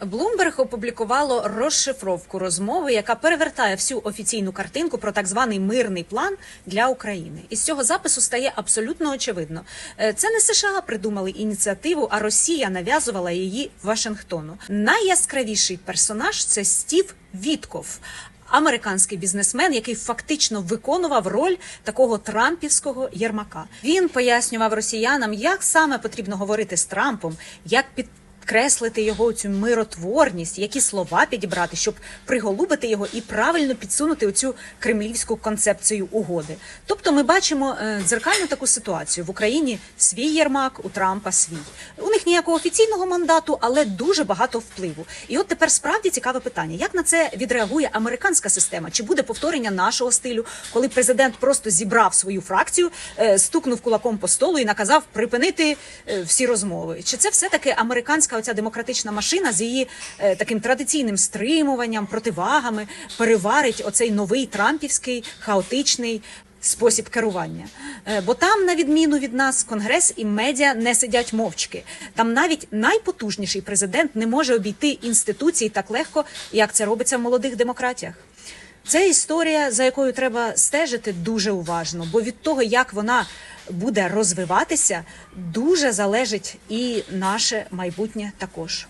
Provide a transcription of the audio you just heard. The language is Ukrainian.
Bloomberg опублікувало розшифровку розмови, яка перевертає всю офіційну картинку про так званий мирний план для України. Із цього запису стає абсолютно очевидно. Е, Це не США придумали ініціативу, а Росія нав'язувала її Вашингтону. Найяскравіший персонаж це Стів Вітков. Американський бізнесмен, який фактично виконував роль такого трампівського єрмака. Він пояснював росіянам, як саме потрібно говорити з Трампом, як підкреслити його цю миротворність, які слова підібрати, щоб приголубити його і правильно підсунути оцю кремлівську концепцію угоди. Тобто, ми бачимо е, дзеркальну таку ситуацію в Україні свій Єрмак, у Трампа свій. Них ніякого офіційного мандату, але дуже багато впливу. І от тепер справді цікаве питання: як на це відреагує американська система? Чи буде повторення нашого стилю, коли президент просто зібрав свою фракцію, е, стукнув кулаком по столу і наказав припинити е, всі розмови? Чи це все таки американська оця демократична машина з її е, таким традиційним стримуванням, противагами переварить оцей новий трампівський хаотичний? Спосіб керування, Е, бо там, на відміну від нас, конгрес і медіа не сидять мовчки. Там навіть найпотужніший президент не може обійти інституції так легко, як це робиться в молодих демократіях. Це історія, за якою треба стежити дуже уважно, бо від того, як вона буде розвиватися, дуже залежить і наше майбутнє також.